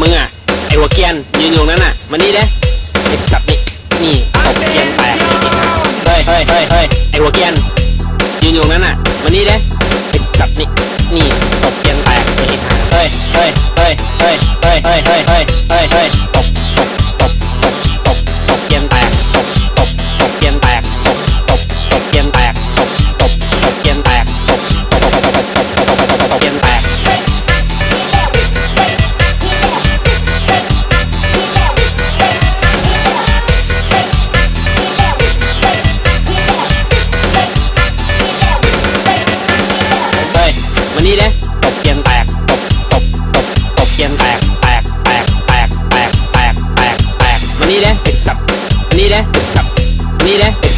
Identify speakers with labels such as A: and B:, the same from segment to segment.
A: มึงอะ ไอหัวเกียนยืนอยู่นั้นอะ มานี่เด้ไอสัตว์นี่ นี่ตบเกียนแตกเฮ้ยเฮ้ยเฮ้ยเฮ้ยไอหัวเกียนยืนอยู่นั้นอะ มานี่เด้ไอสัตว์นี่ นี่ตบเกียนแตกไอ้ห่าเฮ้ยเฮ้ยเฮ้ยเฮ้ยเฮ้ยเฮ้ยเฮ้ย เด้ตบเกียนแตกตบตบตบตบเกียนแตกแตกแตกแตกแตกแตกแตกแตกมานี่เด้ไอ้สับมานี่เด้ไอ้สับมานี่เด้ไอ้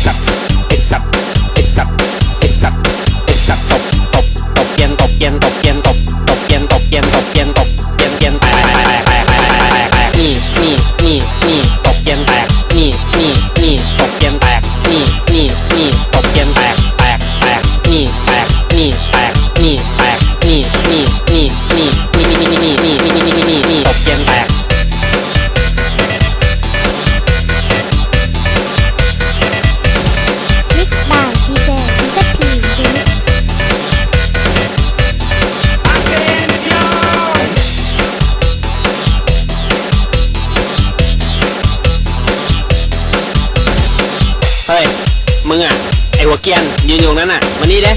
A: ียนยืนอยู่นั้นน่ะมานี่เด้